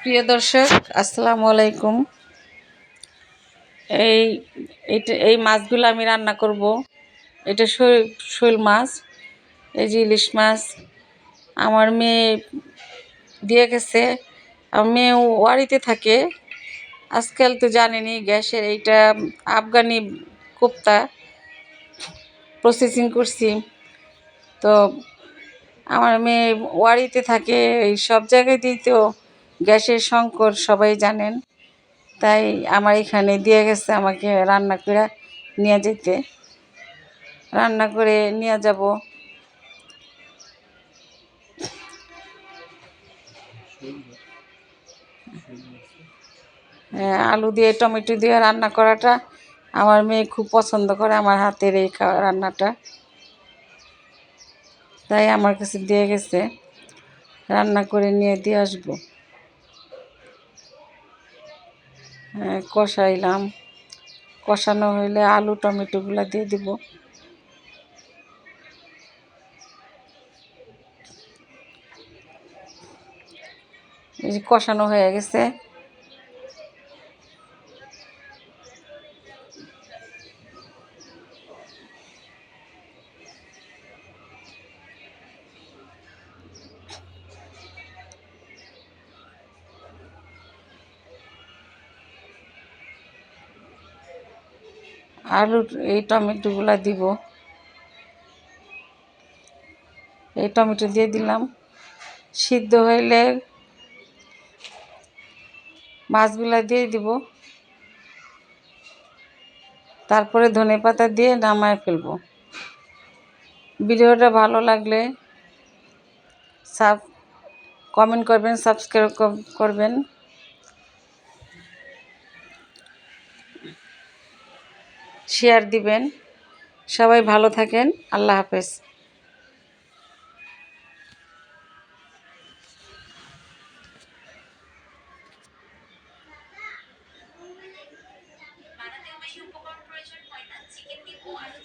প্রিয় দর্শক, আসসালামু আলাইকুম। এই, এটা, এই মাছগুলো আমি রান্না করব। এটা শোল মাছ, এই যে ইলিশ মাছ। আমার মেয়ে দিয়ে গেছে। আমার মেয়ে ওয়ারিতে থাকে। আজকাল তো জানেনি গ্যাসের এইটা আফগানি কোপ্তা প্রসেসিং করছি। তো আমার মেয়ে ওয়ারিতে থাকে, এই সব জায়গাতেই তো। গ্যাসের সংকট সবাই জানেন। তাই আমার এখানে দিয়ে গেছে আমাকে রান্না করে নিয়ে যেতে। রান্না করে নিয়ে যাব। হ্যাঁ, আলু দিয়ে টমেটো দিয়ে রান্না করাটা আমার মেয়ে খুব পছন্দ করে আমার হাতের এই রান্নাটা। তাই আমার কাছে দিয়ে গেছে। রান্না করে নিয়ে দিয়ে আসব হ্যাঁ, কষাইলাম। কষানো হইলে আলু টমেটোগুলো দিয়ে দিব। কষানো হয়ে গেছে। আলু এই টমেটোগুলো দিব। এই টমেটো দিয়ে দিলাম। সিদ্ধ হইলে মাছগুলা দিয়ে দিব। তারপরে ধনে পাতা দিয়ে নামায় ফেলব। ভিডিওটা ভালো লাগলে সাব কমেন্ট করবেন সাবস্ক্রাইব করবেন। শেয়ার দিবেন। সবাই ভালো থাকেন। আল্লাহ হাফেজ। উপকরণ প্রয়োজন হয় না। চিকেন দিব আলু